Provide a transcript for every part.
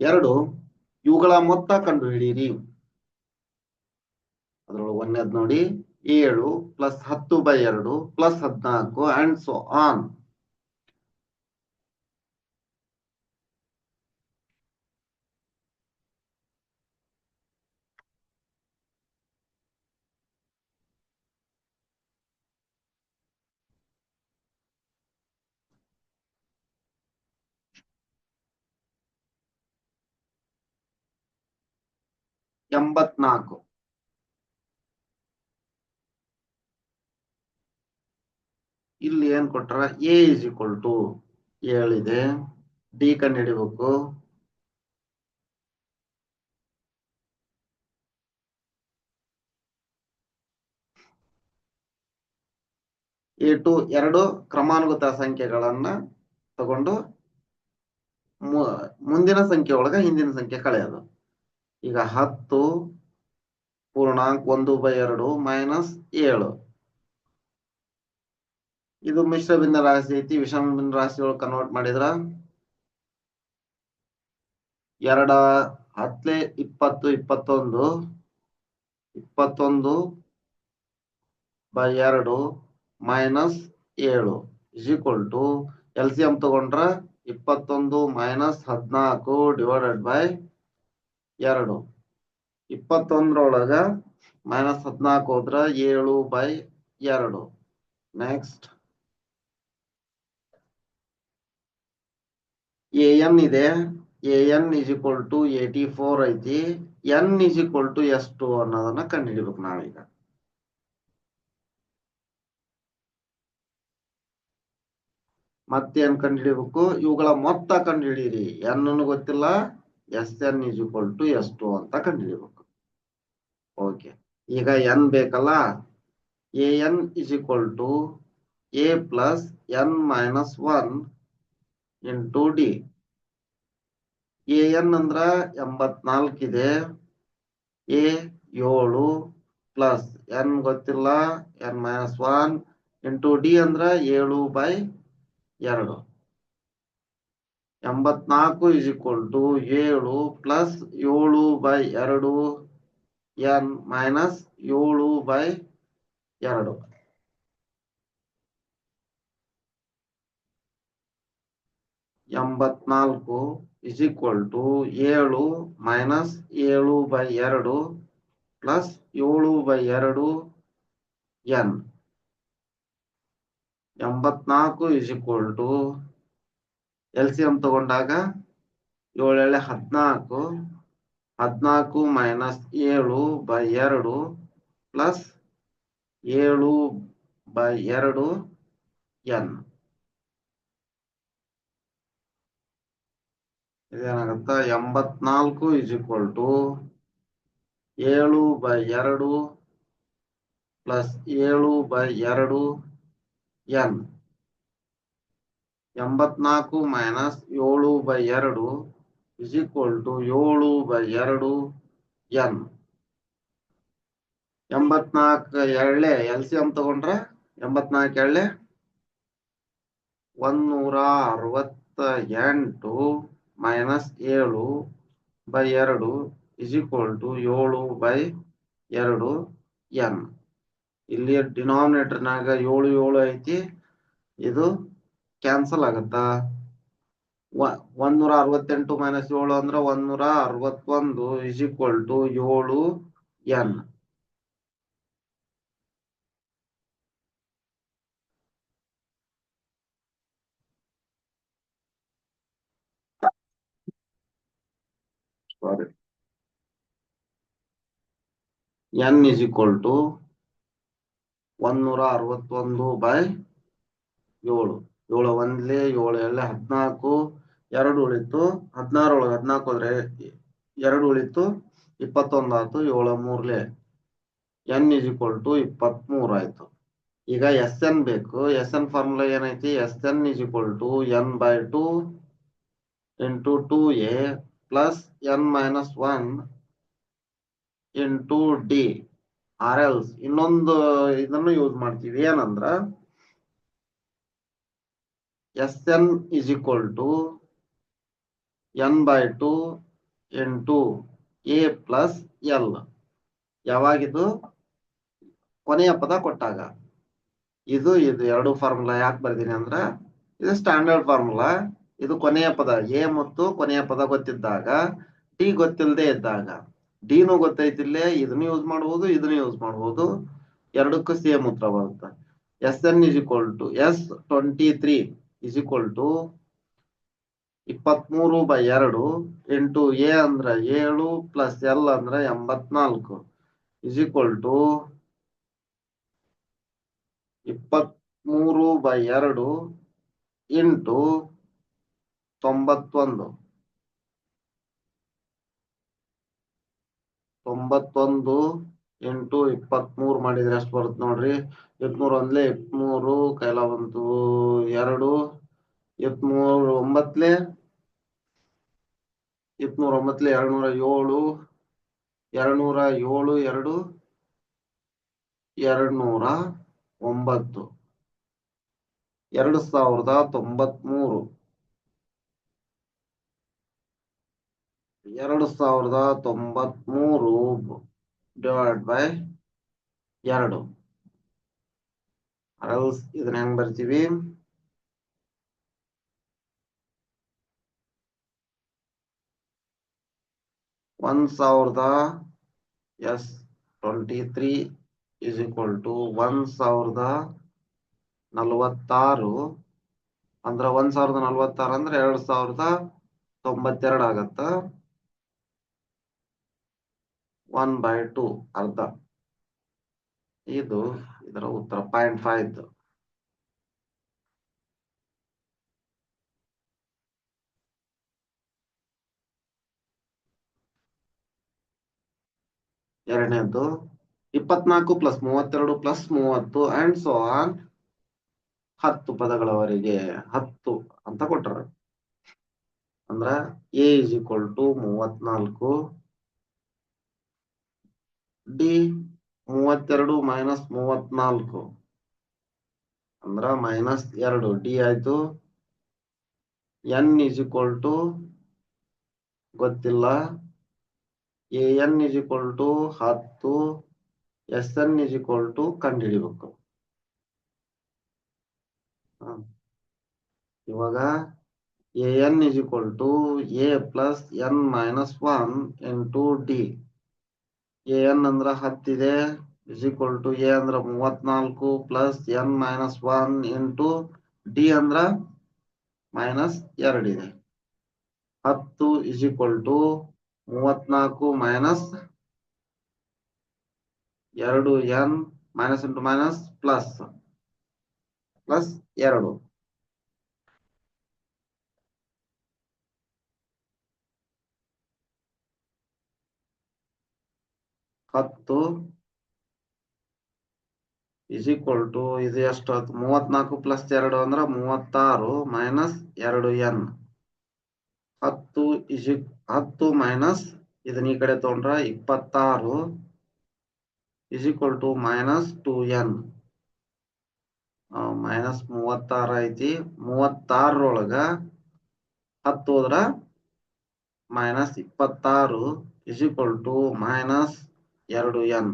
ಎರಡು, ಇವುಗಳ ಮೊತ್ತ ಕಂಡು ಹಿಡಿಯಿರಿ ಅದರೊಳಗೆ ಒಂದೇದ್ ನೋಡಿ, ಏಳು ಪ್ಲಸ್ ಹತ್ತು ಬೈ ಎರಡು ಪ್ಲಸ್ ಹದಿನಾಲ್ಕು ಅಂಡ್ ಸೊ ಆನ್ ಎಂಬತ್ನಾಲ್ಕು. ಇಲ್ಲಿ ಏನ್ ಕೊಟ್ರ? ಎ ಇಸ್ ಈಕ್ವಲ್ ಟು ಏಳಿದೆ ಡಿ ಕಂಡು ಹಿಡಿಬೇಕು. ಎ ಟು ಎರಡು ಕ್ರಮಾನುಗತ ಸಂಖ್ಯೆಗಳನ್ನ ತಗೊಂಡು ಮುಂದಿನ ಸಂಖ್ಯೆ ಒಳಗ ಹಿಂದಿನ ಸಂಖ್ಯೆ ಕಳೆಯೋದು. ಈಗ ಹತ್ತು ಪೂರ್ಣಾಂಕ ಒಂದು ಬೈ ಎರಡು ಮೈನಸ್ ಏಳು. ಇದು ಮಿಶ್ರ ಭಿನ್ನ ರಾಶಿ ಐತಿ, ವಿಷಮ ಭಿನ್ನ ರಾಶಿ ಕನ್ವರ್ಟ್ ಮಾಡಿದ್ರ ಎರಡ ಹತ್ಲೆ ಇಪ್ಪತ್ತು ಇಪ್ಪತ್ತೊಂದು ಇಪ್ಪತ್ತೊಂದು ಬೈ ಎರಡು ಮೈನಸ್ ಏಳು. Is equal to L C M ತಗೊಂಡ್ರ ಇಪ್ಪತ್ತೊಂದು ಮೈನಸ್ ಹದಿನಾಲ್ಕು ಡಿವೈಡೆಡ್ ಬೈ ಎರಡು. ಇಪ್ಪತ್ತೊಂದರೊಳಗ ಮೈನಸ್ ಹದಿನಾಲ್ಕು ಹೋದ್ರ ಏಳು ಬೈ ಎರಡು. ನೆಕ್ಸ್ಟ್ ಎ ಎನ್ ಇದೆ. A N is equal to eighty four ಐತಿ. ಎನ್ ಇಸ್ ಈಕ್ವಲ್ ಟು ಎಷ್ಟು ಅನ್ನೋದನ್ನ ಕಂಡುಹಿಡಿಬೇಕು ನಾವೀಗ. ಮತ್ತೇನ್ ಕಂಡುಹಿಡಿಬೇಕು? ಇವುಗಳ ಮೊತ್ತ ಕಂಡುಹಿಡಿಯಿರಿ. ಎನ್ ಗೊತ್ತಿಲ್ಲ. S N is equal to S two ಅಂತ ಕಂಡುಹಿಡಿಬೇಕು ಓಕೆ ಈಗ ಎನ್ ಬೇಕಲ್ಲ? A N is equal to A plus N minus one into D. A N ಅಂದ್ರ ಎಂಬತ್ನಾಲ್ಕು ಇದೆ. ಎ ಏಳು ಪ್ಲಸ್ ಎನ್ ಗೊತ್ತಿಲ್ಲ. N minus one into D ಅಂದ್ರ ಏಳು ಬೈ ಎರಡು. ಎಂಬತ್ನಾಲ್ಕು ಇಸ್ ಏಳು ಪ್ಲಸ್ ಏಳು ಬೈ ಎರಡು ಎನ್ ಮೈನಸ್ ಏಳು ಬೈ ಎರಡು. ಎಂಬತ್ನಾಲ್ಕು ಇಸ್ ಟು ಏಳು ಮೈನಸ್ ಏಳು ಬೈ ಎರಡು ಪ್ಲಸ್ ಏಳು ಬೈ ಎರಡು ಎನ್ ಎಂಬತ್ನಾಲ್ಕು is equal to L C M ತಗೊಂಡಾಗ ಏಳೆಳೆ ಹದಿನಾಲ್ಕು ಹದಿನಾಲ್ಕು ಮೈನಸ್ ಏಳು ಬೈ ಎರಡು ಪ್ಲಸ್ ಏಳು ಬೈ ಎರಡು ಎನ್ ಇದೇನಾಗತ್ತ? ಎಂಬತ್ನಾಲ್ಕು ಇಸ್ ಈಕ್ವಲ್ ಟು ಏಳು ಬೈ ಎರಡು ಪ್ಲಸ್ ಏಳು ಬೈ ಎರಡು ಎನ್ ಎಂಬತ್ನಾಲ್ಕು ಮೈನಸ್ ಏಳು ಬೈ ಎರಡು ಇಸ್ ಈಕ್ವಲ್ ಟು ಏಳು ಬೈ ಎರಡು ಎನ್ ಎಂಬತ್ನಾಲ್ಕು ಎಳ್ಳೆ ಎಲ್ ಸಿ ಎಂ ತಗೊಂಡ್ರ ಎಂಬತ್ನಾಲ್ಕು ಎರಡೆ ಒಂದೂರ ಅರವತ್ತ ಎಂಟು ಮೈನಸ್ ಏಳು ಬೈ ಎರಡು ಇಸ್ ಈಕ್ವಲ್ ಟು ಏಳು ಬೈ ಎರಡು ಎನ್ ಇಲ್ಲಿ ಡಿನಾಮಿನೇಟರ್ನಾಗ ಏಳು ಏಳು ಐತಿ, ಇದು ಕ್ಯಾನ್ಸಲ್ ಆಗತ್ತಾ? ಒಂದೂರ ಅರವತ್ತೆಂಟು ಮೈನಸ್ ಏಳು ಅಂದ್ರ ಒಂದೂರ ಅರವತ್ತೊಂದು ಇಸ್ ಈಕ್ವಲ್ ಟು ಏಳು N sorry N is equal to ಒಂದೂರ ಅರವತ್ತೊಂದು ಬೈ ಏಳು. ಏಳು ಒಂದ್ಲೆ ಏಳು ಎಳ್ಳೆ ಹದಿನಾಲ್ಕು, ಎರಡು ಉಳಿತು ಹದಿನಾರೊಳಗೆ ಹದಿನಾಲ್ಕು ಹೋದ್ರೆ ಎರಡು ಉಳಿತು ಇಪ್ಪತ್ತೊಂದ್ ಆಯ್ತು, ಏಳು ಮೂರ್ಲೆ. ಎನ್ ಇಸ್ ಈಕ್ವಲ್ ಟು ಇಪ್ಪತ್ಮೂರು ಆಯ್ತು. ಈಗ ಎಸ್ ಎನ್ ಬೇಕು. ಎಸ್ ಎನ್ ಫಾರ್ಮುಲಾ ಏನೈತಿ? S N is equal to N by two into two A plus N minus one into D or else ಇನ್ನೊಂದು ಇದನ್ನು ಯೂಸ್ ಮಾಡ್ತೀವಿ. ಏನಂದ್ರ S N is equal to N by two ಎಂಟು A plus L ಯಾವಾಗಿದು ಕೊನೆಯ ಪದ ಕೊಟ್ಟಾಗ. ಇದು ಇದು ಎರಡು ಫಾರ್ಮುಲಾ ಯಾಕೆ ಬರ್ದೀನಿ ಅಂದ್ರೆ, ಇದು ಸ್ಟ್ಯಾಂಡರ್ಡ್ ಫಾರ್ಮುಲಾ ಇದು ಕೊನೆಯ ಪದ. ಎ ಮತ್ತು ಕೊನೆಯ ಪದ ಗೊತ್ತಿದ್ದಾಗ ಡಿ ಗೊತ್ತಿಲ್ಲದೆ ಇದ್ದಾಗ. ಡಿನು ಗೊತ್ತೈತಿಲ್ಲೇ ಇದನ್ನು ಯೂಸ್ ಮಾಡಬಹುದು ಇದನ್ನು ಯೂಸ್ ಮಾಡಬಹುದು ಎರಡಕ್ಕೂ ಸೇಮ್ ಉತ್ತರ ಬರುತ್ತೆ. S N is equal to S twenty three is equal to ಇಪ್ಪತ್ಮೂರು ಬೈ ಎರಡು ಇಂಟು ಎ ಅಂದ್ರೆ ಏಳು ಪ್ಲಸ್ ಎಲ್ ಅಂದ್ರೆ ಎಂಬತ್ನಾಲ್ಕು. ಇಸ್ ಈಕ್ವಲ್ ಟು ಇಪ್ಪತ್ಮೂರು ಬೈ ಎರಡು ಇಂಟು ತೊಂಬತ್ತೊಂದು. ತೊಂಬತ್ತೊಂದು ಇಂಟು ಇಪ್ಪತ್ಮೂರು ಮಾಡಿದ್ರೆ ಎಷ್ಟು ಬರುತ್ತೆ ನೋಡ್ರಿ? ಇಪ್ಪತ್ಮೂರು ಒಂದ್ಲೆ ಇಪ್ಪತ್ಮೂರು, ಕೈಲ ಬಂತು ಎರಡು ಇಪ್ಪತ್ಮೂರು ಒಂಬತ್ಲೆ ಇಪ್ಪತ್ಮೂರ ಒಂಬತ್ಲೆ ಎರಡ್ನೂರ ಏಳು ಎರಡ್ನೂರ ಏಳು, ಎರಡು, ಎರಡ್ನೂರ ಒಂಬತ್ತು. ಎರಡು ಸಾವಿರದ ತೊಂಬತ್ಮೂರು. ಎರಡು ಸಾವಿರದ ತೊಂಬತ್ಮೂರು ಡಿವೈಡ್ ಬೈ ಎರಡು. ಅಲ್ಸ್ ಇದನ್ನ ಹೆಂಗ್ ಬರ್ತೀವಿ? ಒಂದ್ ಸಾವಿರದ S twenty three is equal to ಒಂದ್ ಸಾವಿರದ ನಲವತ್ತಾರು. ಅಂದ್ರ ಒಂದ್ ಸಾವಿರದ ನಲವತ್ತಾರು ಅಂದ್ರೆ ಎರಡ್ ಸಾವಿರದ ತೊಂಬತ್ತೆರಡು ಆಗತ್ತ? ಒನ್ ಬೈ ಟು ಅರ್ಧ. ಇದು ಇದರ ಉತ್ತರ ಪಾಯಿಂಟ್ ಫೈವ್ ಇದ್ದು ಎರಡನೇದ್ದು, ಇಪ್ಪತ್ನಾಲ್ಕು ಪ್ಲಸ್ ಮೂವತ್ತೆರಡು ಪ್ಲಸ್ ಮೂವತ್ತು ಅಂಡ್ ಸೊ ಆನ್ ಹತ್ತು ಪದಗಳವರೆಗೆ ಹತ್ತು ಅಂತ ಕೊಟ್ಟರು. ಅಂದ್ರ ಎ ಇಸ್ ಈಕ್ವಲ್ ಟು ಮೂವತ್ನಾಲ್ಕು ಡಿ ಮೂವತ್ತೆರಡು ಮೈನಸ್ ಮೂವತ್ನಾಲ್ಕು. ಅಂದ್ರ ಮೈನಸ್ ಎರಡು. ಡಿ ಆಯ್ತು. ಎನ್ ಇಸ್ ಈಕ್ವಲ್ ಟು ಗೊತ್ತಿಲ್ಲ. A N is equal to ಹತ್ತು. S N is equal to ಕಂಡುಹಿಡಿಬೇಕು. ಇವಾಗ A N is equal to A plus N minus one into D A N ಅಂದ್ರ ಹತ್ತಿದೆ ಇಸ್ ಈಕ್ವಲ್ ಟು ಎ ಅಂದ್ರ ಮೂವತ್ನಾಲ್ಕು plus N minus one into D ಅಂದ್ರ minus ಎರಡಿದೆ ಹತ್ತು ಇಸ್ ಈಕ್ವಲ್ ಟು ಮೂವತ್ನಾಲ್ಕು ಮೈನಸ್ ಎರಡು N minus into minus plus plus ಎರಡು. ಹತ್ತು ಇಸ್ ಈಕ್ವಲ್ ಟು ಇದು ಎಷ್ಟು ಆಯ್ತು ಮೂವತ್ನಾಲ್ಕು ಪ್ಲಸ್ ಎರಡು ಅಂದ್ರೆ ಮೂವತ್ತಾರು ಮೈನಸ್ ಎರಡು ಎನ್ ಹತ್ತು ಇಸ್ ಹತ್ತು ಮೈನಸ್ ಇದನ್ನ ಈ ಕಡೆ ತಗೊಂಡ್ರ ಇಪ್ಪತ್ತಾರು is equal to minus two N minus ಮೂವತ್ತಾರು ಐತಿ. ಮೂವತ್ತಾರರೊಳಗ ಹತ್ತು ಹೋದ್ರ ಮೈನಸ್ ಇಪ್ಪತ್ತಾರು ಇಸ್ ಈಕ್ವಲ್ ಟು ಮೈನಸ್ ಎರಡು N.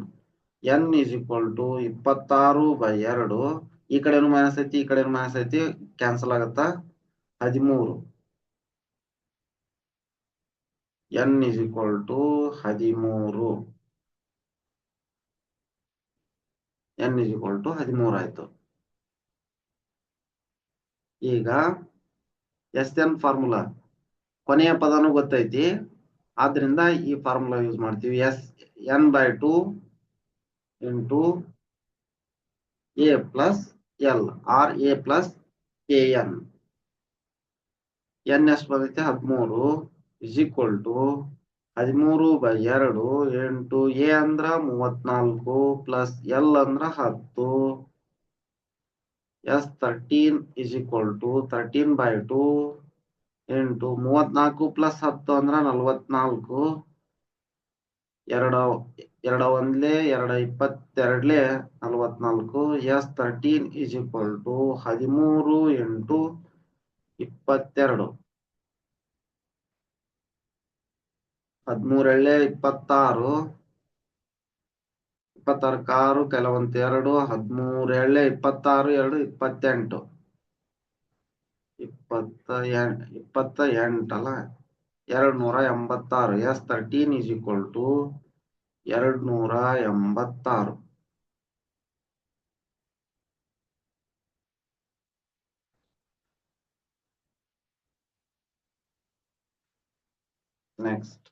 N is equal to ಇಪ್ಪತ್ತಾರು ಬೈ ಎರಡು. ಈ ಕಡೆನು ಮೈನಸ್ ಐತಿ, ಈ ಕಡೆನು ಮೈನಸ್ ಐತಿ. ಕ್ಯಾನ್ಸಲ್ ಆಗತ್ತ? ಹದಿಮೂರು. ಎನ್ ಈಸ್ ಈಕ್ವಲ್ ಟು ಹದಿಮೂರು. ಎನ್ ಈಸ್ ಈಕ್ವಲ್ ಟು ಹದಿಮೂರು ಆಯ್ತು. ಈಗ ಎಸ್ ಎನ್ ಫಾರ್ಮುಲಾ ಕೊನೆಯ ಪದನೂ ಗೊತ್ತೈತಿ. ಆದ್ರಿಂದ ಈ ಫಾರ್ಮುಲಾ ಯೂಸ್ ಮಾಡ್ತೀವಿ. S N by two into A plus L or A plus A N ಎಷ್ಟು ಬಂದೈತೆ ಹದಿಮೂರು ಇಸ್ ಈಕ್ವಲ್ ಟು ಹದಿಮೂರು ಬೈ ಎರಡು ಎಂಟು ಎ ಅಂದ್ರ ಮೂವತ್ನಾಲ್ಕು ಪ್ಲಸ್ ಎಲ್ ಅಂದ್ರ ಹತ್ತು. S thirteen is equal thirteen by two ಎಂಟು ಮೂವತ್ನಾಲ್ಕು ಪ್ಲಸ್ ಹತ್ತು ಅಂದ್ರ ಎರಡ ಎರಡ ಒಂದ್ಲೆ, ಎರಡ ಇಪ್ಪತ್ತೆರಡ್ಲೆ ನಲವತ್ನಾಲ್ಕು, S thirteen is equal to ಹದಿಮೂರು ಎಂಟು ಇಪ್ಪತ್ತೆರಡು. ಹದಿಮೂರಳ್ಳೆ ಇಪ್ಪತ್ತಾರು ಇಪ್ಪತ್ತಾರು ಕಾರು, ಕೆಲವಂತ ಎರಡು, ಹದಿಮೂರಳ್ಳೆ ಇಪ್ಪತ್ತಾರು, ಎರಡು ಇಪ್ಪತ್ತೆಂಟು. ಇಪ್ಪತ್ತ ಎಂಟು ಇಪ್ಪತ್ತ ಎಂಟಲ್ಲ? ಎರಡು ಎಂಬತ್ತಾರು S thirteen is equal to ಎರಡು ಎಂಬತ್ತಾರು ನೆಕ್ಸ್ಟ್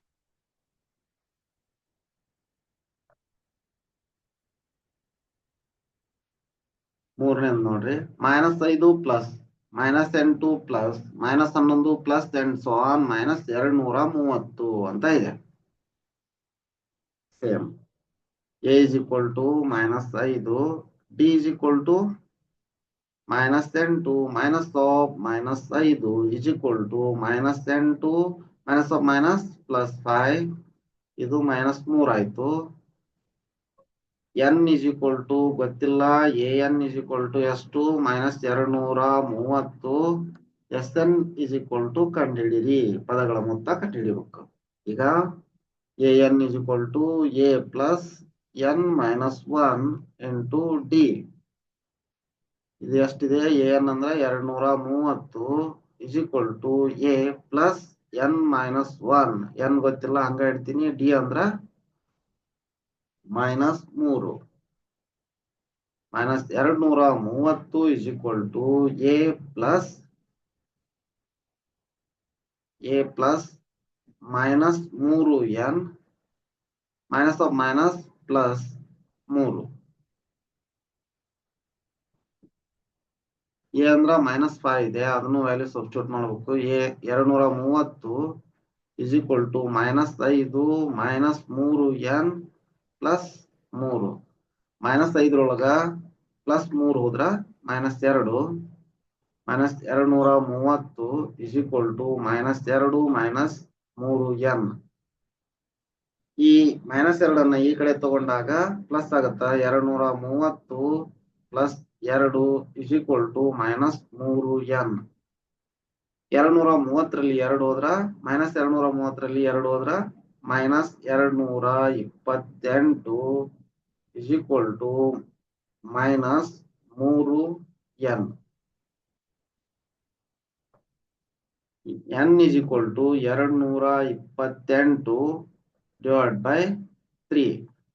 ಮೂರನೇದು ನೋಡ್ರಿ. ಮೈನಸ್ ಐದು ಪ್ಲಸ್ ಮೈನಸ್ ಎಂಟು ಪ್ಲಸ್ ಮೈನಸ್ ಹನ್ನೊಂದು ಪ್ಲಸ್ ಎಂಟು ಆನ್ ಮೈನಸ್ ಎರಡು ನೂರ ಮೂವತ್ತು ಅಂತ ಇದೆ. Same A is equal to minus ಐದು D is equal to minus ಎಂಟು ಮೈನಸ್ ಆಫ್ ಮೈನಸ್ ಐದು ಇಸ್ ಈಕ್ವಲ್ ಟು ಮೈನಸ್ ಎಂಟು minus of minus plus five ಇದು ಮೈನಸ್ ಮೂರ್ ಆಯ್ತು. ಎನ್ ಇಸ್ ಈಕ್ವಲ್ ಟು ಗೊತ್ತಿಲ್ಲ, A N is equal to ಎಷ್ಟು minus ಎರಡು ನೂರ ಮೂವತ್ತು, S N is equal to ಕಂಡುಹಿಡಿರಿ ಪದಗಳ ಮೊತ್ತ ಕಂಡುಹಿಡಿಬೇಕು. ಈಗ A N is equal to A plus N minus one into D. ಇದು ಎಷ್ಟಿದೆ? ಎ ಎನ್ ಅಂದ್ರೆ ಎರಡು ನೂರ ಮೂವತ್ತು is equal to A plus N minus one. N ಗೊತ್ತಿಲ್ಲ, ಹಂಗ ಇಡ್ತೀನಿ ಡಿ ಅಂದ್ರ ಮೈನಸ್ ಮೂರು. ಮೈನಸ್ ಎರಡು ನೂರ ಮೂವತ್ತು is equal to A plus A plus minus ಮೂರು N minus of minus plus ಮೂರು. ಎ ಅಂದ್ರ ಮೈನಸ್ ಫೈವ್ ಇದೆ, ಅದನ್ನು ವ್ಯಾಲ್ಯೂ ಸಬ್ಸ್ಟ್ಯೂಟ್ ಮಾಡ್ಬೇಕು. ಎ ಎರಡು ನೂರ ಮೂವತ್ತು ಇಸ್ ಈಕ್ವಲ್ ಟು ಮೈನಸ್ ಐದು ಮೈನಸ್ ಮೂರು ಎನ್ ಪ್ಲಸ್ ಮೂರು. ಮೈನಸ್ ಐದರೊಳಗ ಪ್ಲಸ್ ಮೂರು ಹೋದ್ರ ಮೈನಸ್ ಎರಡು. ಮೈನಸ್ ಎರಡು ನೂರ ಮೂವತ್ತು ಇಸ್ ಈಕ್ವಲ್ ಟು ಮೈನಸ್ ಎರಡು ಮೈನಸ್ ಮೂರು ಎನ್ ಈ ಮೈನಸ್ ಎರಡನ್ನ ಈ ಕಡೆ ತಗೊಂಡಾಗ ಪ್ಲಸ್ ಆಗತ್ತ? ಎರಡು ನೂರ ಮೂವತ್ತು ಪ್ಲಸ್ ಎರಡು ಇಸ್ ಈಕ್ವಲ್ ಟು ಮೈನಸ್ ಮೂರು ಎನ್ ಎರಡು ನೂರ ಮೂವತ್ತರಲ್ಲಿ ಎರಡು ಹೋದ್ರ ಮೈನಸ್ ಎರಡು ನೂರ ಮೂವತ್ತರಲ್ಲಿ ಎರಡು ಹೋದ್ರ ಮೈನಸ್ ಎರಡು ನೂರ ಇಪ್ಪತ್ತೆಂಟು ಇಸ್ ಈಕ್ವಲ್ ಟು ಮೈನಸ್ ಮೂರು N. N is equal to ಎರಡು ನೂರ ಇಪ್ಪತ್ತೆಂಟು ಡಿವೈಡ್ ಬೈ ತ್ರೀ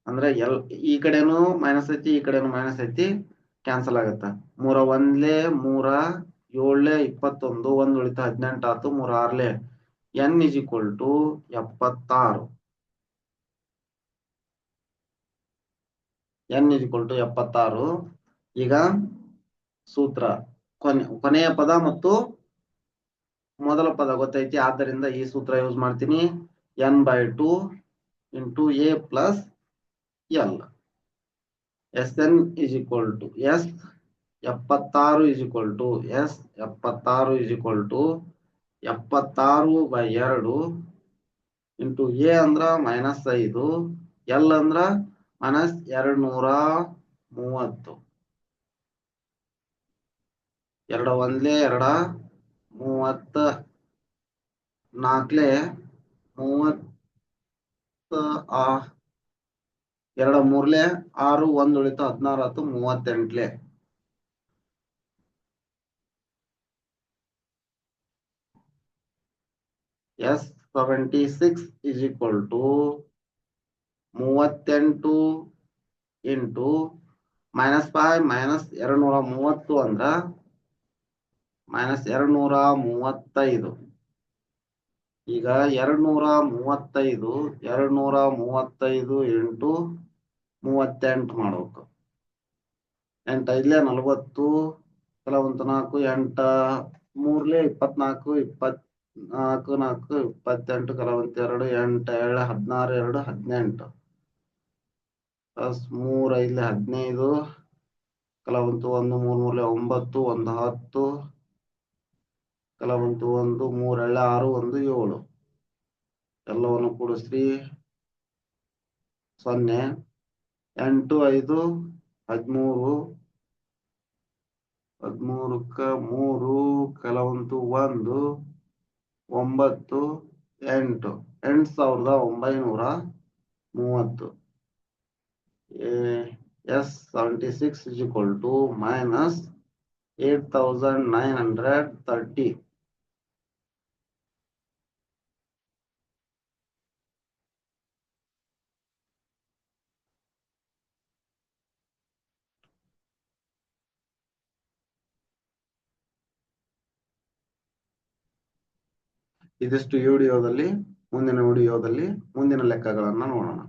ಅಂದ್ರೆ ಎಲ್, ಈ ಕಡೆನು ಮೈನಸ್ ಐತಿ, ಈ ಕಡೆನು ಮೈನಸ್ ಐತಿ ಕ್ಯಾನ್ಸಲ್ ಆಗತ್ತ. ಮೂರ ಒಂದ್ಲೆ ಮೂರ ಏಳ್ಲೆ ಇಪ್ಪತ್ತೊಂದು, ಒಂದ್ ಉಳಿತ ಹದಿನೆಂಟು ಆತು ಮೂರ ಆರ್ಲೆ ಎನ್ ಇಸ್ ಈಕ್ವಲ್ ಟು ಎಪ್ಪತ್ತಾರು. ಎನ್ ಇಸ್ ಈಕ್ವಲ್ ಟು ಎಪ್ಪತ್ತಾರು. ಈಗ ಸೂತ್ರ. ಕೊನೆ, ಕೊನೆಯ ಪದ ಮತ್ತು ಮೊದಲ ಪದ ಗೊತ್ತೈತಿ. ಆದ್ದರಿಂದ ಈ ಸೂತ್ರ ಯೂಸ್ ಮಾಡ್ತೀನಿ. N by two into A plus L S N is equal to S ಎಪ್ಪತ್ತಾರು ಇಸ್ ಈಕ್ವಲ್ ಟು ಎಸ್ ಎಪ್ಪತ್ತಾರು ಇಸ್ ಈಕ್ವಲ್ ಟು ಎಪ್ಪತ್ತಾರು ಬೈ ಎರಡು ಇಂಟು ಎ ಅಂದ್ರ ಮೈನಸ್ ಐದು, ಎಲ್ ಅಂದ್ರ ಮೈನಸ್ ಎರಡ್ ನೂರ ಮೂವತ್ತು. ಎರಡ ಒಂದ್ಲೆ ಎರಡ, ಮೂವತ್ತ ನಾಲ್ಕಲೆ ಮೂವತ್ತ ಆ, ಎರಡ ಮೂರ್ಲೆ ಆರು ಒಂದ್ ಉಳಿತು ಹದಿನಾರು ಹತ್ತು ಮೂವತ್ತೆಂಟ್ಲೆ S seventy six is equal to ಮೂವತ್ತೆಂಟು ಇಂಟು ಮೈನಸ್ ಫೈವ್ ಮೈನಸ್ ಎರಡು ನೂರ ಮೂವತ್ತು ಅಂದ್ರ ಮೈನಸ್ ಎರಡು ನೂರ ಮೂವತ್ತೈದು. ಈಗ ಎರಡ್ನೂರ ಮೂವತ್ತೈದು ಎರಡ್ನೂರ ಮೂವತ್ತೈದು ಇಂಟು ಮೂವತ್ತೆಂಟು ಮಾಡ್ಬೇಕು. ಎಂಟ ಐದ್ಲೆ ನಲವತ್ತು ಕೆಲವೊಂದು ನಾಲ್ಕು, ಎಂಟ, ಮೂರ್ಲೆ ಇಪ್ಪತ್ನಾಲ್ಕು ಇಪ್ಪತ್ ನಾಲ್ಕು ನಾಲ್ಕು, ಇಪ್ಪತ್ತೆಂಟು ಎರಡು ಎಂಟ ಎರಡು ಹದಿನಾರು, ಎರಡು, ಹದಿನೆಂಟು. ಪ್ಲಸ್ ಮೂರ, ಇಲ್ಲಿ ಹದಿನೈದು. ಕೆಲವಂತು ಒಂದು, ಮೂರ್ ಮೂರ್ಲೆ ಒಂಬತ್ತು, ಒಂದು, ಹತ್ತು. ಕೆಲವಂತು ಒಂದು ಮೂರೆಳ್ಳೆ ಆರು, ಒಂದು, ಏಳು. ಎಲ್ಲವನ್ನು ಕೂಡಿಸ್ರಿ. ಸೊನ್ನೆ. ಎಂಟು, ಐದು, ಹದಿಮೂರು. ಹದಿಮೂರಕ್ಕ ಮೂರು, ಕೆಲವಂತು ಒಂದು. ಒಂಬತ್ತು, ಎಂಟು. ಎಂಟು ಸಾವಿರದ ಒಂಬೈನೂರ ಮೂವತ್ತು. S seventy six is equal to minus eight thousand nine hundred thirty. ಇದಿಷ್ಟು ವಿಡಿಯೋದಲ್ಲಿ ಮುಂದಿನ ವಿಡಿಯೋದಲ್ಲಿ ಮುಂದಿನ ಲೆಕ್ಕಗಳನ್ನ ನೋಡೋಣ.